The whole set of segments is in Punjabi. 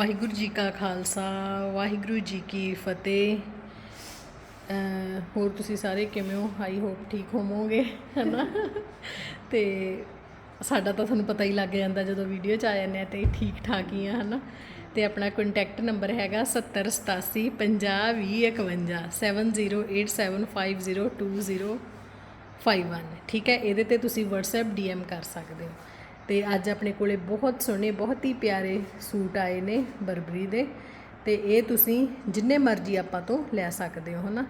ਵਾਹਿਗੁਰੂ ਜੀ ਕਾ ਖਾਲਸਾ, ਵਾਹਿਗੁਰੂ ਜੀ ਕੀ ਫਤਿਹ। ਹੋਰ ਤੁਸੀਂ ਸਾਰੇ ਕਿਵੇਂ ਹੋ? ਆਈ ਹੋਪ ਠੀਕ ਹੋਵੋਗੇ, ਹਨਾ? ਤੇ ਸਾਡਾ ਤਾਂ ਤੁਹਾਨੂੰ ਪਤਾ ਹੀ ਲੱਗ ਜਾਂਦਾ ਜਦੋਂ ਵੀਡੀਓ ਚ ਆ ਜਾਂਦੇ ਆ ਤੇ ਠੀਕ ਠਾਕ ਹੀ ਆ, ਹਨਾ? ਤੇ ਆਪਣਾ ਕੰਟੈਕਟ ਨੰਬਰ ਹੈਗਾ 7087 50 20 7087502051 ਠੀਕ ਹੈ? ਇਹਦੇ ਤੇ ਤੁਸੀਂ WhatsApp DM ਕਰ ਸਕਦੇ ਹੋ। ਤੇ ਅੱਜ ਆਪਣੇ ਕੋਲੇ ਬਹੁਤ ਸੋਹਣੇ, ਬਹੁਤ ਹੀ ਪਿਆਰੇ ਸੂਟ ਆਏ ਨੇ ਬਰਬਰੀ ਦੇ। ਤੇ ਇਹ ਤੁਸੀਂ ਜਿੰਨੇ ਮਰਜ਼ੀ ਆਪਾਂ ਤੋਂ ਲੈ ਸਕਦੇ ਹੋ, ਹਨਾ?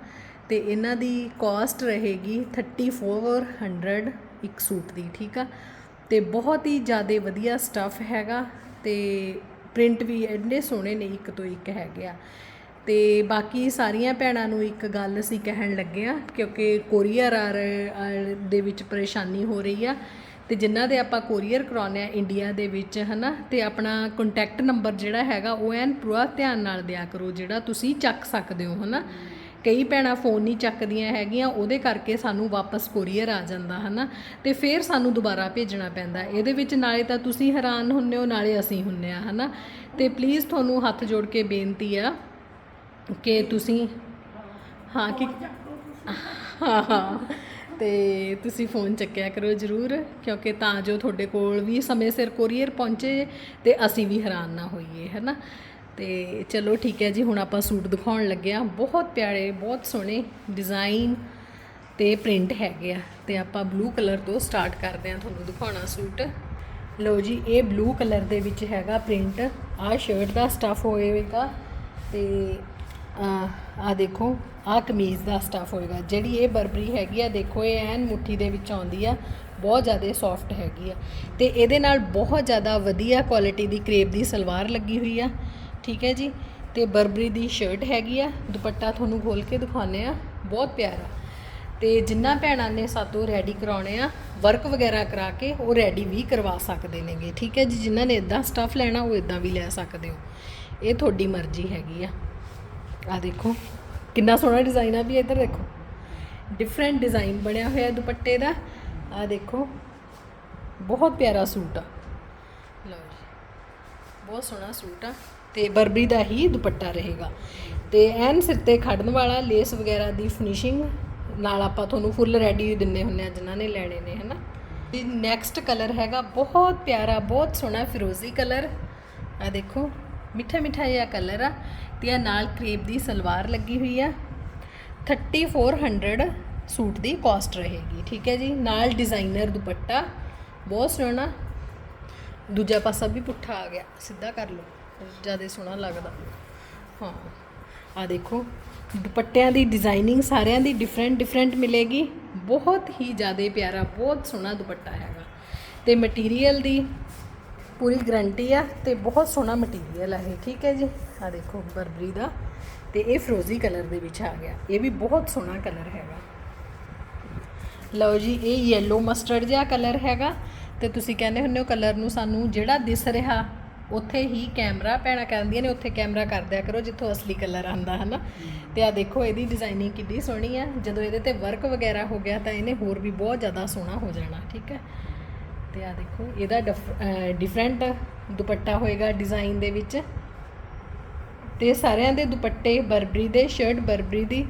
ਤੇ ਇਹਨਾਂ ਦੀ ਕਾਸਟ ਰਹੇਗੀ 3400 ਇੱਕ ਸੂਟ ਦੀ, ਠੀਕ ਆ? ਤੇ ਬਹੁਤ ਹੀ ਜ਼ਿਆਦਾ ਵਧੀਆ ਸਟੱਫ ਹੈਗਾ ਤੇ ਪ੍ਰਿੰਟ ਵੀ ਇੰਨੇ ਸੋਹਣੇ ਨੇ ਇੱਕ ਤੋਂ ਇੱਕ ਹੈਗੇ ਆ। ਤੇ ਬਾਕੀ ਸਾਰੀਆਂ ਭੈਣਾਂ ਨੂੰ ਇੱਕ ਗੱਲ ਅਸੀਂ ਕਹਿਣ ਲੱਗੇ ਆ, ਕਿਉਂਕਿ ਕੋਰੀਅਰ ਆ ਰਹੇ- ਦੇ ਵਿੱਚ ਪਰੇਸ਼ਾਨੀ ਹੋ ਰਹੀ ਆ। ਤੇ ਜਿਨ੍ਹਾਂ ਦੇ ਆਪਾਂ ਕੋਰੀਅਰ ਕਰਾਉਨੇ ਆ ਇੰਡੀਆ ਦੇ ਵਿੱਚ, ਹਨਾ, ਤੇ ਆਪਣਾ ਕੰਟੈਕਟ ਨੰਬਰ ਜਿਹੜਾ ਹੈਗਾ ਉਹ ਐਨ ਪੂਰਾ ਧਿਆਨ ਨਾਲ ਦਿਆ ਕਰੋ, ਜਿਹੜਾ ਤੁਸੀਂ ਚੱਕ ਸਕਦੇ ਹੋ, ਹਨਾ। ਕਈ ਭੈਣਾਂ ਫੋਨ ਨਹੀਂ ਚੱਕਦੀਆਂ ਹੈਗੀਆਂ, ਉਹਦੇ ਕਰਕੇ ਸਾਨੂੰ ਵਾਪਸ ਕੋਰੀਅਰ ਆ ਜਾਂਦਾ, ਹਨਾ। ਤੇ ਫਿਰ ਸਾਨੂੰ ਦੁਬਾਰਾ ਭੇਜਣਾ ਪੈਂਦਾ, ਇਹਦੇ ਵਿੱਚ ਨਾਲੇ ਤਾਂ ਤੁਸੀਂ ਹੈਰਾਨ ਹੁੰਨੇ ਹੋ, ਨਾਲੇ ਅਸੀਂ ਹੁੰਨੇ ਆ ਹਨਾ। ਤੇ ਪਲੀਜ਼ ਤੁਹਾਨੂੰ ਹੱਥ ਜੋੜ ਕੇ ਬੇਨਤੀ ਆ ਕਿ ਤੁਸੀਂ, ਹਾਂ, ਕਿ ਹਾਂ ਹਾਂ। ਤੇ ਤੁਸੀਂ ਫੋਨ ਚੱਕਿਆ ਕਰੋ ਜਰੂਰ, ਕਿਉਂਕਿ ਤਾਂ ਜੋ ਤੁਹਾਡੇ ਕੋਲ ਵੀ ਸਮੇਂ ਸਿਰ ਕੋਰੀਅਰ ਪਹੁੰਚੇ ਤੇ ਅਸੀਂ ਵੀ ਹੈਰਾਨ ਨਾ ਹੋਈਏ, ਹੈਨਾ? ਤੇ ਚਲੋ ਠੀਕ ਹੈ ਜੀ, ਹੁਣ ਆਪਾਂ ਸੂਟ ਦਿਖਾਉਣ ਲੱਗੇ ਆ ਬਹੁਤ ਪਿਆਰੇ, ਬਹੁਤ ਸੋਹਣੇ ਡਿਜ਼ਾਈਨ ਤੇ ਪ੍ਰਿੰਟ ਹੈਗੇ ਆ। ਤੇ ਆਪਾਂ ਬਲੂ ਕਲਰ ਤੋਂ ਸਟਾਰਟ ਕਰਦੇ ਆ ਤੁਹਾਨੂੰ ਦਿਖਾਉਣਾ ਸੂਟ। ਲਓ ਜੀ, ਇਹ ਬਲੂ ਕਲਰ ਦੇ ਵਿੱਚ ਹੈਗਾ ਪ੍ਰਿੰਟ ਆਹ ਸ਼ਰਟ ਦਾ ਸਟਫ ਹੋਏਗਾ ਤੇ ਆ ਦੇਖੋ ਆਹ ਕਮੀਜ਼ ਦਾ ਸਟਫ ਹੋਏਗਾ। ਜਿਹੜੀ ਇਹ ਬਰਬਰੀ ਹੈਗੀ ਆ, ਦੇਖੋ ਇਹ ਐਨ ਮੁੱਠੀ ਦੇ ਵਿੱਚ ਆਉਂਦੀ ਆ, ਬਹੁਤ ਜ਼ਿਆਦਾ ਸੌਫਟ ਹੈਗੀ ਆ। ਤੇ ਇਹਦੇ ਨਾਲ ਬਹੁਤ ਜ਼ਿਆਦਾ ਵਧੀਆ ਕੁਆਲਿਟੀ ਦੀ ਕਰੇਪ ਦੀ ਸਲਵਾਰ ਲੱਗੀ ਹੋਈ ਆ। ਠੀਕ ਹੈ ਜੀ? ਤੇ ਬਰਬਰੀ ਦੀ ਸ਼ਰਟ ਹੈਗੀ ਆ। ਦੁਪੱਟਾ ਤੁਹਾਨੂੰ ਖੋਲ ਕੇ ਦਿਖਾਉਂਦੇ ਆ। ਬਹੁਤ ਪਿਆਰਾ। ਤੇ ਜਿੰਨਾ ਭੈਣਾਂ ਨੇ ਸਾਤੋਂ ਰੈਡੀ ਕਰਾਉਣੇ ਆ ਵਰਕ ਵਗੈਰਾ ਕਰਾ ਕੇ ਉਹ ਰੈਡੀ ਵੀ ਕਰਵਾ ਸਕਦੇ ਨੇਗੇ। ਠੀਕ ਹੈ ਜੀ? ਜਿਨ੍ਹਾਂ ਨੇ ਇਦਾਂ ਸਟਫ ਲੈਣਾ, ਉਹ ਇਦਾਂ ਵੀ ਲੈ ਸਕਦੇ ਹੋ। ਇਹ ਤੁਹਾਡੀ ਮਰਜ਼ੀ ਹੈਗੀ ਆ। ਆ ਦੇਖੋ। ਕਿੰਨਾ ਸੋਹਣਾ ਡਿਜ਼ਾਈਨ ਆ ਵੀ ਇੱਧਰ ਦੇਖੋ। ਡਿਫਰੈਂਟ ਡਿਜ਼ਾਈਨ ਬਣਿਆ ਹੋਇਆ ਦੁਪੱਟੇ ਦਾ। ਆ ਦੇਖੋ, ਬਹੁਤ ਪਿਆਰਾ ਸੂਟ ਆ। ਲਓ ਜੀ, ਬਹੁਤ ਸੋਹਣਾ ਸੂਟ ਆ ਤੇ ਬਰਬਰੀ ਦਾ ਹੀ ਦੁਪੱਟਾ ਰਹੇਗਾ। ਤੇ ਐਨ ਸਿਰ ਤੇ ਖੜਨ ਵਾਲਾ ਲੇਸ ਵਗੈਰਾ ਦੀ ਫਿਨਿਸ਼ਿੰਗ ਨਾਲ ਆਪਾਂ ਤੁਹਾਨੂੰ ਫੁੱਲ ਰੈਡੀ ਦਿੰਨੇ ਹੁੰਨੇ ਆ, ਜਿਨ੍ਹਾਂ ਨੇ ਲੈਣੇ ਨੇ, ਹਨਾ? ਤੇ ਨੈਕਸਟ ਕਲਰ ਹੈਗਾ, ਬਹੁਤ ਪਿਆਰਾ, ਬਹੁਤ ਸੋਹਣਾ ਫਿਰੋਜ਼ੀ ਕਲਰ ਆ ਦੇਖੋ ਮਿੱਠਾ ਮਿੱਠਾ ਜਿਹਾ ਕਲਰ ਆ ਤੇ ਆ ਨਾਲ ਕ੍ਰੇਪ ਦੀ ਸਲਵਾਰ ਲੱਗੀ ਹੋਈ ਆ। 3400 ਸੂਟ ਦੀ ਕਾਸਟ ਰਹੇਗੀ, ਠੀਕ ਹੈ ਜੀ। ਨਾਲ ਡਿਜ਼ਾਈਨਰ ਦੁਪੱਟਾ, ਬਹੁਤ ਸੋਹਣਾ। ਦੂਜਾ ਪਾਸਾ ਵੀ ਪੁੱਠਾ ਆ ਗਿਆ, ਸਿੱਧਾ ਕਰ ਲਓ, ਜ਼ਿਆਦਾ ਸੋਹਣਾ ਲੱਗਦਾ। ਹਾਂ ਆ ਦੇਖੋ, ਦੁਪੱਟਿਆਂ ਦੀ ਡਿਜ਼ਾਈਨਿੰਗ ਸਾਰਿਆਂ ਦੀ ਡਿਫਰੈਂਟ ਡਿਫਰੈਂਟ ਮਿਲੇਗੀ। ਬਹੁਤ ਹੀ ਜ਼ਿਆਦਾ ਪਿਆਰਾ, ਬਹੁਤ ਸੋਹਣਾ ਦੁਪੱਟਾ ਹੈਗਾ। ਤੇ ਮਟੀਰੀਅਲ ਦੀ ਪੂਰੀ ਗਰੰਟੀ ਆ ਤੇ ਬਹੁਤ ਸੋਹਣਾ ਮਟੀਰੀਅਲ ਹੈ ਇਹ, ਠੀਕ ਹੈ ਜੀ? ਆ ਦੇਖੋ, ਬਰਬਰੀ ਦਾ। ਤੇ ਇਹ ਫਰੋਜ਼ੀ ਕਲਰ ਦੇ ਵਿੱਚ ਆ ਗਿਆ। ਇਹ ਵੀ ਬਹੁਤ ਸੋਹਣਾ ਕਲਰ ਹੈਗਾ। ਲਓ ਜੀ, ਇਹ ਯੈਲੋ ਮਸਟਰਡ ਜਿਹਾ ਕਲਰ ਹੈਗਾ। ਤੇ ਤੁਸੀਂ ਕਹਿੰਦੇ ਹੁੰਦੇ ਹੋ ਕਲਰ ਨੂੰ ਸਾਨੂੰ ਜਿਹੜਾ ਦਿਸ ਰਿਹਾ, ਉੱਥੇ ਹੀ ਕੈਮਰਾ ਭੈਣਾਂ ਕਹਿੰਦੀਆਂ ਨੇ, ਉੱਥੇ ਕੈਮਰਾ ਕਰ ਦਿਆ ਕਰੋ ਜਿੱਥੋਂ ਅਸਲੀ ਕਲਰ ਆਂਦਾ ਹਨਾ? ਤੇ ਆ ਦੇਖੋ, ਇਹਦੀ ਡਿਜ਼ਾਈਨਿੰਗ ਕਿੰਨੀ ਸੋਹਣੀ ਆ। ਜਦੋਂ ਇਹਦੇ ਤੇ ਵਰਕ ਵਗੈਰਾ ਹੋ ਗਿਆ ਤਾਂ ਇਹਨੇ ਹੋਰ ਵੀ ਬਹੁਤ ਜ਼ਿਆਦਾ ਸੋਹਣਾ ਹੋ ਜਾਣਾ, ਠੀਕ ਹੈ? ਤੇ ਆ ਦੇਖੋ, ਇਹਦਾ ਡਿਫਰੈਂਟ ਦੁਪੱਟਾ ਹੋਏਗਾ ਡਿਜ਼ਾਈਨ ਦੇ ਵਿੱਚ। ਤੇ ਸਾਰਿਆਂ ਦੇ ਦੁਪੱਟੇ ਬਰਬਰੀ ਦੇ ਸ਼ਰਟ ਬਰਬਰੀ ਦੀ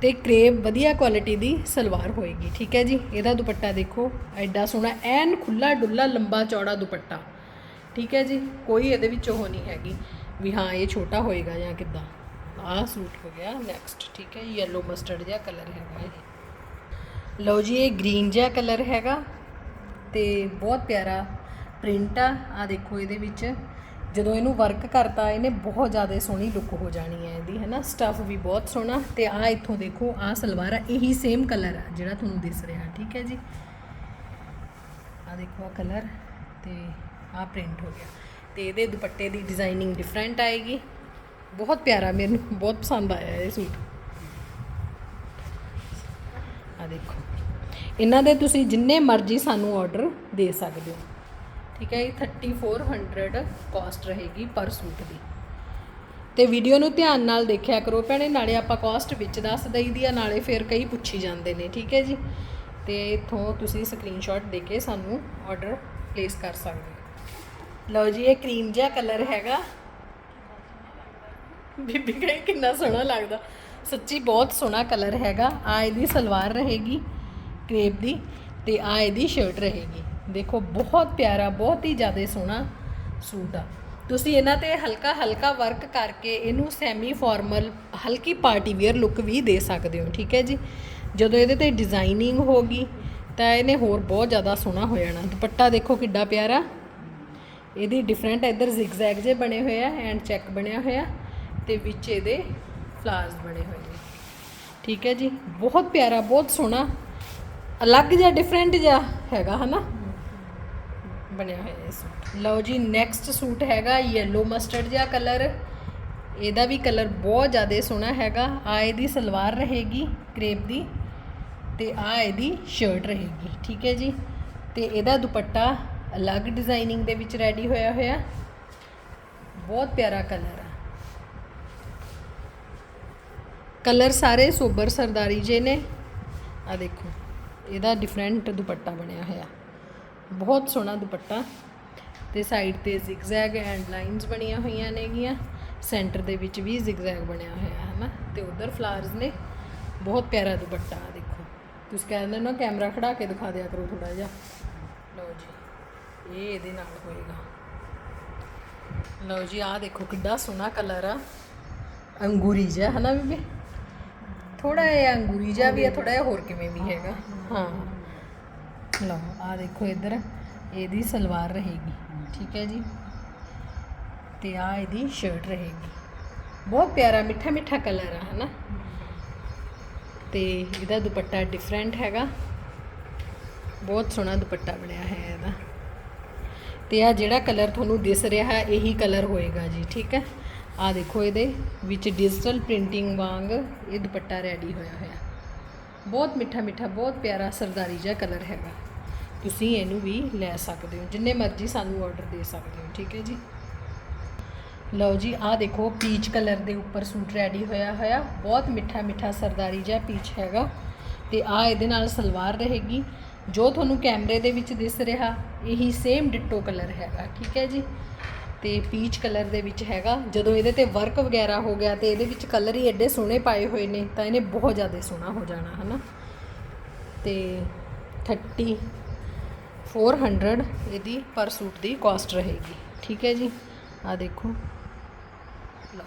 ਤੇ ਕਰੇਪ ਵਧੀਆ ਕੁਆਲਿਟੀ ਦੀ ਸਲਵਾਰ ਹੋਏਗੀ, ਠੀਕ ਹੈ ਜੀ? ਇਹਦਾ ਦੁਪੱਟਾ ਦੇਖੋ, ਐਡਾ ਸੋਹਣਾ, ਐਨ ਖੁੱਲਾ ਡੁੱਲਾ ਲੰਬਾ ਚੌੜਾ ਦੁਪੱਟਾ, ਠੀਕ ਹੈ ਜੀ? ਕੋਈ ਇਹਦੇ ਵਿੱਚ ਉਹ ਨਹੀਂ ਹੈਗੀ ਵੀ ਹਾਂ, ਇਹ ਛੋਟਾ ਹੋਏਗਾ ਜਾਂ ਕਿੱਦਾਂ। ਆਹ ਸੂਟ ਹੋ ਗਿਆ ਨੈਕਸਟ ਠੀਕ ਹੈ? ਯੈਲੋ ਮਸਟਰਡ ਜਿਹਾ ਕਲਰ ਹੈਗਾ ਇਹ। ਲਓ ਜੀ, ਇਹ ਗ੍ਰੀਨ ਜਿਹਾ ਕਲਰ ਹੈਗਾ। ਤੇ ਬਹੁਤ ਪਿਆਰਾ ਪ੍ਰਿੰਟ ਆ। ਆ ਦੇਖੋ ਇਹਦੇ ਵਿੱਚ। ਜਦੋਂ ਇਹਨੂੰ ਵਰਕ ਕਰਤਾ, ਇਹਨੇ ਬਹੁਤ ਜ਼ਿਆਦਾ ਸੋਹਣੀ ਲੁੱਕ ਹੋ ਜਾਣੀ ਹੈ ਇਹਦੀ, ਹੈਨਾ? ਸਟਫ ਵੀ ਬਹੁਤ ਸੋਹਣਾ। ਤੇ ਆ ਇੱਥੋਂ ਦੇਖੋ ਆ ਸਲਵਾਰ ਆ, ਇਹੀ ਸੇਮ ਕਲਰ ਆ ਜਿਹੜਾ ਤੁਹਾਨੂੰ ਦਿਸ ਰਿਹਾ, ਠੀਕ ਹੈ ਜੀ? ਆ ਦੇਖੋ ਆ ਕਲਰ ਤੇ ਆ ਪ੍ਰਿੰਟ ਹੋ ਗਿਆ। ਤੇ ਇਹਦੇ ਦੁਪੱਟੇ ਦੀ ਡਿਜ਼ਾਈਨਿੰਗ ਡਿਫਰੈਂਟ ਆਏਗੀ। ਬਹੁਤ ਪਿਆਰਾ ਮੈਨੂੰ, ਬਹੁਤ ਪਸੰਦ ਆਇਆ ਇਹ ਸੂਟ। ਆ ਦੇਖੋ। ਇਹਨਾਂ ਦੇ ਤੁਸੀਂ ਜਿੰਨੇ ਮਰਜ਼ੀ ਸਾਨੂੰ ਆਰਡਰ ਦੇ ਸਕਦੇ ਹੋ। ਠੀਕ ਹੈ ਇਹ 3400 ਕਾਸਟ ਰਹੇਗੀ ਪਰ ਸੂਟ ਦੀ। ਤੇ ਵੀਡੀਓ ਨੂੰ ਧਿਆਨ ਨਾਲ ਦੇਖਿਆ ਕਰੋ ਭੈਣੇ ਨਾਲੇ ਆਪਾਂ ਕਾਸਟ ਵਿੱਚ ਦੱਸ ਦਈਦੀ ਆ ਨਾਲੇ ਫਿਰ ਕਈ ਪੁੱਛੀ ਜਾਂਦੇ ਨੇ ਠੀਕ ਹੈ ਜੀ? ਤੇ ਇਥੋਂ ਤੁਸੀਂ ਸਕਰੀਨਸ਼ਾਟ ਦੇ ਕੇ ਸਾਨੂੰ ਆਰਡਰ ਪਲੇਸ ਕਰ ਸਕਦੇ ਹੋ। ਲਓ ਜੀ ਇਹ ਕਰੀਮ ਜਿਹਾ ਕਲਰ ਹੈਗਾ। ਬੀਬੀ ਕਹੇ ਕਿੰਨਾ ਸੋਹਣਾ ਲੱਗਦਾ। ਸੱਚੀ ਬਹੁਤ ਸੋਹਣਾ ਕਲਰ ਹੈਗਾ। ਆ ਇਹਦੀ ਸਲਵਾਰ ਰਹੇਗੀ। ਕ੍ਰੇਪ ਦੀ ਤੇ ਆ ਇਹਦੀ ਸ਼ਰਟ ਰਹੇਗੀ। ਦੇਖੋ, ਬਹੁਤ ਪਿਆਰਾ, ਬਹੁਤ ਹੀ ਜ਼ਿਆਦਾ ਸੋਹਣਾ ਸੂਟ ਆ। ਤੁਸੀਂ ਇਹਨਾਂ ਤੇ ਹਲਕਾ ਹਲਕਾ ਵਰਕ ਕਰਕੇ ਇਹਨੂੰ ਸੈਮੀ ਫਾਰਮਲ ਹਲਕੀ ਪਾਰਟੀ ਵੇਅਰ ਲੁੱਕ ਵੀ ਦੇ ਸਕਦੇ ਹੋ, ਠੀਕ ਹੈ ਜੀ? ਜਦੋਂ ਇਹਦੇ ਤੇ ਡਿਜ਼ਾਈਨਿੰਗ ਹੋਗੀ ਤਾਂ ਇਹਨੇ ਹੋਰ ਬਹੁਤ ਜ਼ਿਆਦਾ ਸੋਹਣਾ ਹੋ ਜਾਣਾ। ਦੁਪੱਟਾ ਦੇਖੋ ਕਿੱਡਾ ਪਿਆਰਾ। ਇਹਦੀ ਡਿਫਰੈਂਟ ਇੱਧਰ ਜ਼ਿਗਜ਼ੈਗ ਜੇ ਬਣੇ ਹੋਏ ਆ ਐਂਡ ਚੈੱਕ ਬਣਿਆ ਹੋਇਆ, ਤੇ ਵਿੱਚ ਇਹਦੇ ਫਲਾਰਸ ਬਣੇ ਹੋਏ ਨੇ। ਠੀਕ ਹੈ ਜੀ? ਬਹੁਤ ਪਿਆਰਾ, ਬਹੁਤ ਸੋਹਣਾ ਅਲੱਗ ਜਿਹਾ ਡਿਫਰੈਂਟ ਜਿਹਾ ਹੈਗਾ, ਹਨਾ? ਬਣਿਆ ਹੋਇਆ ਇਹ ਸੂਟ। ਲਓ ਜੀ ਨੈਕਸਟ ਸੂਟ ਹੈਗਾ ਯੈਲੋ ਮਸਟਰਡ ਜਿਹਾ ਕਲਰ ਇਹਦਾ ਵੀ ਕਲਰ ਬਹੁਤ ਜ਼ਿਆਦਾ ਸੋਹਣਾ ਹੈਗਾ। ਆ ਇਹਦੀ ਸਲਵਾਰ ਰਹੇਗੀ ਕ੍ਰੇਪ ਦੀ ਤੇ ਆ ਇਹਦੀ ਸ਼ਰਟ ਰਹੇਗੀ, ਠੀਕ ਹੈ ਜੀ? ਤੇ ਇਹਦਾ ਦੁਪੱਟਾ ਅਲੱਗ ਡਿਜ਼ਾਈਨਿੰਗ ਦੇ ਵਿੱਚ ਰੈਡੀ ਹੋਇਆ ਹੋਇਆ। ਬਹੁਤ ਪਿਆਰਾ ਕਲਰ ਆ। ਕਲਰ ਸਾਰੇ ਸੋਬਰ ਸਰਦਾਰੀ ਜੇ ਨੇ। ਆ ਦੇਖੋ। ਇਹਦਾ ਡਿਫਰੈਂਟ ਦੁਪੱਟਾ ਬਣਿਆ ਹੋਇਆ। ਬਹੁਤ ਸੋਹਣਾ ਦੁਪੱਟਾ। ਤੇ ਸਾਈਡ ਤੇ ਜ਼ਿਗਜ਼ੈਗ ਐਂਡ ਲਾਈਨਸ ਬਣੀਆਂ ਹੋਈਆਂ ਨੇਗੀਆਂ। ਸੈਂਟਰ ਦੇ ਵਿੱਚ ਵੀ ਜ਼ਿਗਜ਼ੈਗ ਬਣਿਆ ਹੋਇਆ ਹੈ ਨਾ। ਤੇ ਉਧਰ ਫਲਾਰਸ ਨੇ। ਬਹੁਤ ਪਿਆਰਾ ਦੁਪੱਟਾ ਆ ਦੇਖੋ। ਤੁਸੀਂ ਕਹਿੰਦੇ ਨਾ ਕੈਮਰਾ ਖੜਾ ਕੇ ਦਿਖਾ ਦਿਆ ਕਰੋ ਥੋੜਾ ਜਿਹਾ। ਲਓ ਜੀ, ਇਹ ਇਹਦੇ ਨਾਲ ਹੋਏਗਾ। ਲਓ ਜੀ, ਆਹ ਦੇਖੋ ਕਿੱਡਾ ਸੋਹਣਾ ਕਲਰ ਆ। ਅੰਗੂਰੀ ਜਿਹਾ ਹੈ ਨਾ ਬੀਬੀ? ਥੋੜਾ ਜਿਹਾ ਅੰਗੂਰੀ ਜਿਹਾ ਵੀ ਆ ਥੋੜਾ ਜਿਹਾ ਹੋਰ ਕਿਵੇਂ ਵੀ ਹੈਗਾ। ਹਾਂ। ਲਓ ਆ ਦੇਖੋ ਇੱਧਰ ਇਹਦੀ ਸਲਵਾਰ ਰਹੇਗੀ ਠੀਕ ਹੈ ਜੀ। ਤੇ ਆ ਇਹਦੀ ਸ਼ਰਟ ਰਹੇਗੀ। ਬਹੁਤ ਪਿਆਰਾ ਮਿੱਠਾ ਮਿੱਠਾ ਕਲਰ ਆ ਹਨਾ। ਤੇ ਇਹਦਾ ਦੁਪੱਟਾ ਡਿਫਰੈਂਟ ਹੈਗਾ। ਬਹੁਤ ਸੋਹਣਾ ਦੁਪੱਟਾ ਬਣਿਆ ਹੈ ਇਹਦਾ। ਤੇ ਆ ਜਿਹੜਾ ਕਲਰ ਤੁਹਾਨੂੰ ਦਿਸ ਰਿਹਾ ਹੈ ਇਹੀ ਕਲਰ ਹੋਏਗਾ ਜੀ ਠੀਕ ਹੈ। ਆ ਦੇਖੋ ਇਹਦੇ ਵਿੱਚ ਡਿਜੀਟਲ ਪ੍ਰਿੰਟਿੰਗ ਵਾਂਗ ਇਹ ਦੁਪੱਟਾ ਰੈਡੀ ਹੋਇਆ ਹੋਇਆ। ਬਹੁਤ ਮਿੱਠਾ ਮਿੱਠਾ, ਬਹੁਤ ਪਿਆਰਾ ਸਰਦਾਰੀ ਜਿਹਾ ਕਲਰ ਹੈਗਾ। ਤੁਸੀਂ ਇਹਨੂੰ ਵੀ ਲੈ ਸਕਦੇ ਹੋ, ਜਿੰਨੇ ਮਰਜ਼ੀ ਸਾਨੂੰ ਆਰਡਰ ਦੇ ਸਕਦੇ ਹੋ, ਠੀਕ ਹੈ ਜੀ? ਲਓ ਜੀ, ਆਹ ਦੇਖੋ ਪੀਚ ਕਲਰ ਦੇ ਉੱਪਰ ਸੂਟ ਰੈਡੀ ਹੋਇਆ ਹੋਇਆ। ਬਹੁਤ ਮਿੱਠਾ ਮਿੱਠਾ ਸਰਦਾਰੀ ਜਿਹਾ ਪੀਚ ਹੈਗਾ। ਤੇ ਆ ਇਹਦੇ ਨਾਲ ਸਲਵਾਰ ਰਹੇਗੀ। ਜੋ ਤੁਹਾਨੂੰ ਕੈਮਰੇ ਦੇ ਵਿੱਚ ਦਿਸ ਰਿਹਾ, ਇਹੀ ਸੇਮ ਡਿਟੋ ਕਲਰ ਹੈਗਾ, ਠੀਕ ਹੈ ਜੀ? ਤੇ ਪੀਚ ਕਲਰ ਦੇ ਵਿੱਚ ਹੈਗਾ। ਜਦੋਂ ਇਹਦੇ ਤੇ ਵਰਕ ਵਗੈਰਾ ਹੋ ਗਿਆ ਤੇ ਇਹਦੇ ਵਿੱਚ ਕਲਰ ਹੀ ਐਡੇ ਸੋਹਣੇ ਪਾਏ ਹੋਏ ਨੇ, ਤਾਂ ਇਹਨੇ ਬਹੁਤ ਜ਼ਿਆਦਾ ਸੋਹਣਾ ਹੋ ਜਾਣਾ, ਹਨਾ? ਤੇ 30 400 ਇਹਦੀ ਪਰ ਸੂਟ ਦੀ ਕਾਸਟ ਰਹੇਗੀ। ਠੀਕ ਹੈ ਜੀ? ਆ ਦੇਖੋ। ਲਓ।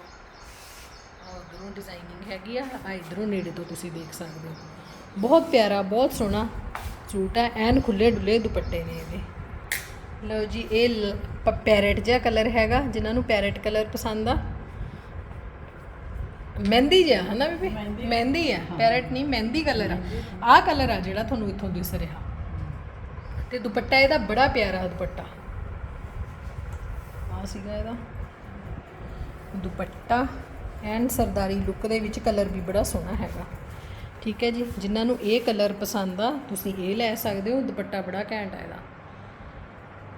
ਆ ਉਧਰੋਂ ਡਿਜ਼ਾਈਨਿੰਗ ਹੈਗੀ ਆ ਆ ਇਧਰੋਂ ਨੇੜੇ ਤੋਂ ਤੁਸੀਂ ਦੇਖ ਸਕਦੇ ਹੋ। ਬਹੁਤ ਪਿਆਰਾ, ਬਹੁਤ ਸੋਹਣਾ ਸੂਟ ਹੈ ਐਨ ਖੁੱਲੇ ਡੁੱਲੇ ਦੁਪੱਟੇ ਨੇ ਇਹਦੇ। ਲਓ ਜੀ, ਇਹ ਪੈਰਟ ਜਿਹਾ ਕਲਰ ਹੈਗਾ ਜਿਨ੍ਹਾਂ ਨੂੰ ਪੈਰਟ ਕਲਰ ਪਸੰਦ ਆ। ਮਹਿੰਦੀ ਜਿਹਾ ਹਨਾ ਬੀਬੀ? ਮਹਿੰਦੀ ਆ। ਪੈਰਟ ਨਹੀਂ ਮਹਿੰਦੀ ਕਲਰ ਆ। ਆਹ ਕਲਰ ਆ ਜਿਹੜਾ ਤੁਹਾਨੂੰ ਇੱਥੋਂ ਦਿਸ ਰਿਹਾ। ਤੇ ਦੁਪੱਟਾ ਇਹਦਾ ਬੜਾ ਪਿਆਰਾ ਦੁਪੱਟਾ। ਆ ਸੀਗਾ ਇਹਦਾ। ਦੁਪੱਟਾ ਐਂਡ ਸਰਦਾਰੀ ਲੁੱਕ ਦੇ ਵਿੱਚ ਕਲਰ ਵੀ ਬੜਾ ਸੋਹਣਾ ਹੈਗਾ। ਠੀਕ ਹੈ ਜੀ ਜਿਨ੍ਹਾਂ ਨੂੰ ਇਹ ਕਲਰ ਪਸੰਦ ਆ ਤੁਸੀਂ ਇਹ ਲੈ ਸਕਦੇ ਹੋ। ਦੁਪੱਟਾ ਬੜਾ ਘੈਂਟ ਆ ਇਹਦਾ।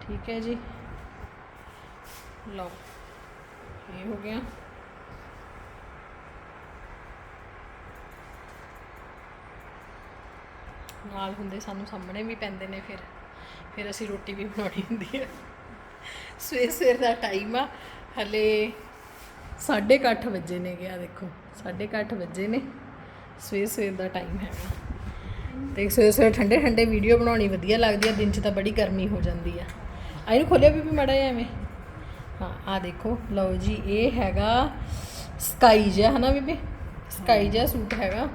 ਠੀਕ ਹੈ ਜੀ। ਲਓ, ਇਹ ਹੋ ਗਿਆ। ਨਾਲ ਹੁੰਦੇ ਸਾਨੂੰ ਸਾਹਮਣੇ ਵੀ ਪੈਂਦੇ ਨੇ ਫਿਰ। ਫਿਰ ਅਸੀਂ ਰੋਟੀ ਵੀ ਬਣਾਉਣੀ ਹੁੰਦੀ ਹੈ। ਸਵੇਰ ਸਵੇਰ ਦਾ ਟਾਈਮ ਆ। ਹਲੇ 8:30 ਵਜੇ ਨੇ ਗਿਆ ਦੇਖੋ। 8:30 ਵਜੇ ਨੇ। ਸਵੇਰ ਸਵੇਰ ਦਾ ਟਾਈਮ ਹੈਗਾ। ਤੇ ਸਵੇਰ ਸਵੇਰ ਠੰਡੇ ਠੰਡੇ ਵੀਡੀਓ ਬਣਾਉਣੀ ਵਧੀਆ ਲੱਗਦੀ ਆ। ਦਿਨ 'ਚ ਤਾਂ ਬੜੀ ਗਰਮੀ ਹੋ ਜਾਂਦੀ ਆ। ਇਹਨੂੰ ਖੋਲਿਆ ਵੀ ਵੀ ਮੜਾ ਐਵੇਂ। ਆ ਦੇਖੋ ਲਓ ਜੀ ਇਹ ਹੈਗਾ ਸਕਾਈ ਜਿਹਾ ਹਨਾ ਬੀਬੀ? ਸਕਾਈ ਜਿਹਾ ਸੂਟ ਹੈਗਾ।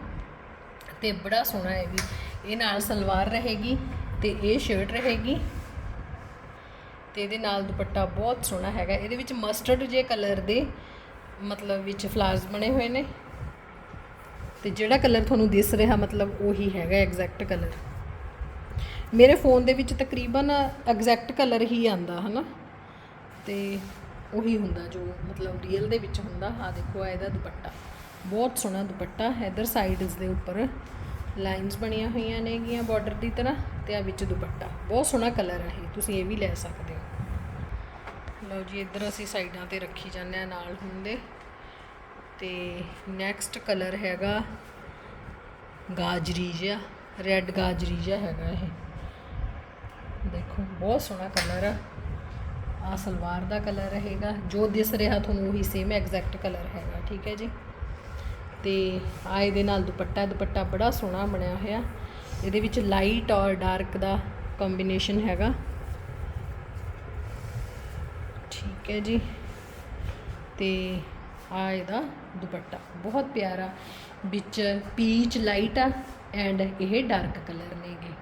ਤੇ ਬੜਾ ਸੋਹਣਾ ਹੈ ਵੀ। ਇਹ ਨਾਲ ਸਲਵਾਰ ਰਹੇਗੀ ਤੇ ਇਹ ਸ਼ਰਟ ਰਹੇਗੀ। ਤੇ ਇਹਦੇ ਨਾਲ ਦੁਪੱਟਾ ਬਹੁਤ ਸੋਹਣਾ ਹੈਗਾ। ਇਹਦੇ ਵਿੱਚ ਮਸਟਰਡ ਜੇ ਕਲਰ ਦੇ ਮਤਲਬ ਵਿੱਚ ਫਲਾਵਰਸ ਬਣੇ ਹੋਏ ਨੇ। ਤੇ ਜਿਹੜਾ ਕਲਰ ਤੁਹਾਨੂੰ ਦਿਸ ਰਿਹਾ ਮਤਲਬ ਉਹੀ ਹੈਗਾ ਐਗਜ਼ੈਕਟ ਕਲਰ ਮੇਰੇ ਫੋਨ ਦੇ ਵਿੱਚ ਤਕਰੀਬਨ ਐਗਜ਼ੈਕਟ ਕਲਰ ਹੀ ਆਂਦਾ ਹਨਾ? ਤੇ ਉਹੀ ਹੁੰਦਾ ਜੋ ਮਤਲਬ ਰੀਅਲ ਦੇ ਵਿੱਚ ਹੁੰਦਾ। ਆ ਦੇਖੋ ਆ ਇਹਦਾ ਦੁਪੱਟਾ। ਬਹੁਤ ਸੋਹਣਾ ਦੁਪੱਟਾ ਇਧਰ ਸਾਈਡਸ ਦੇ ਉੱਪਰ। ਲਾਈਨਸ ਬਣੀਆਂ ਹੋਈਆਂ ਨੇਗੀਆਂ ਬਾਰਡਰ ਦੀ ਤਰ੍ਹਾਂ ਤੇ ਆ ਵਿੱਚ ਦੁਪੱਟਾ। ਬਹੁਤ ਸੋਹਣਾ ਕਲਰ ਹੈ ਇਹ, ਤੁਸੀਂ ਇਹ ਵੀ ਲੈ ਸਕਦੇ ਹੋ। ਲਓ ਜੀ, ਇੱਧਰ ਅਸੀਂ ਸਾਈਡਾਂ ਤੇ ਰੱਖੀ ਜਾਂਦੇ ਆ ਨਾਲ ਹੁੰਦੇ। ਤੇ ਨੈਕਸਟ ਕਲਰ ਹੈਗਾ ਗਾਜਰੀ ਜਿਹਾ ਰੈੱਡ ਗਾਜਰੀ ਜਿਹਾ ਹੈਗਾ ਇਹ। ਦੇਖੋ, ਬਹੁਤ ਸੋਹਣਾ ਕਲਰ ਆ। ਆ ਸਲਵਾਰ ਦਾ ਕਲਰ ਰਹੇਗਾ ਜੋ ਦਿਸ ਰਿਹਾ ਤੁਹਾਨੂੰ ਉਹੀ ਸੇਮ ਐਗਜ਼ੈਕਟ ਕਲਰ ਹੈਗਾ, ਠੀਕ ਹੈ ਜੀ? ਤੇ ਆ ਇਹਦੇ ਨਾਲ ਦੁਪੱਟਾ ਦੁਪੱਟਾ ਬੜਾ ਸੋਹਣਾ ਬਣਿਆ ਹੋਇਆ। ਇਹਦੇ ਵਿੱਚ ਲਾਈਟ ਔਰ ਡਾਰਕ ਦਾ ਕੰਬੀਨੇਸ਼ਨ ਹੈਗਾ। ਠੀਕ ਹੈ ਜੀ। ਤੇ ਆ ਇਹਦਾ ਦੁਪੱਟਾ, ਬਹੁਤ ਪਿਆਰਾ। ਵਿੱਚ ਪੀਚ ਲਾਈਟ ਆ ਐਂਡ ਇਹ ਡਾਰਕ ਕਲਰ ਨੇਗੇ।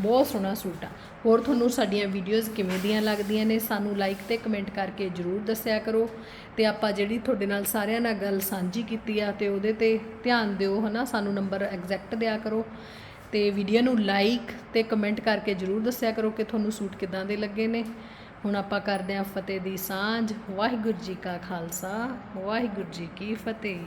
ਬਹੁਤ ਸੋਹਣਾ ਸੂਟ ਆ। ਹੋਰ ਤੁਹਾਨੂੰ ਸਾਡੀਆਂ ਵੀਡੀਓਜ਼ ਕਿਵੇਂ ਦੀਆਂ ਲੱਗਦੀਆਂ ਨੇ, ਸਾਨੂੰ ਲਾਈਕ ਤੇ ਕਮੈਂਟ ਕਰਕੇ ਜਰੂਰ ਦੱਸਿਆ ਕਰੋ। ਤੇ ਆਪਾਂ ਜਿਹੜੀ ਤੁਹਾਡੇ ਨਾਲ ਸਾਰਿਆਂ ਨਾਲ ਗੱਲ ਸਾਂਝੀ ਕੀਤੀ ਆ ਤੇ ਉਹਦੇ ਤੇ ਧਿਆਨ ਦਿਓ, ਹਨਾ? ਸਾਨੂੰ ਨੰਬਰ ਐਗਜ਼ੈਕਟ ਦਿਆ ਕਰੋ। ਤੇ ਵੀਡੀਓ ਨੂੰ ਲਾਈਕ ਤੇ ਕਮੈਂਟ ਕਰਕੇ ਜਰੂਰ ਦੱਸਿਆ ਕਰੋ ਕਿ ਤੁਹਾਨੂੰ ਸੂਟ ਕਿਦਾਂ ਦੇ ਲੱਗੇ ਨੇ। ਹੁਣ ਆਪਾਂ ਕਰਦੇ ਹਾਂ ਫਤਿਹ ਦੀ ਸਾਂਝ। ਵਾਹਿਗੁਰੂ ਜੀ ਕਾ ਖਾਲਸਾ, ਵਾਹਿਗੁਰੂ ਜੀ ਕੀ ਫਤਿਹ।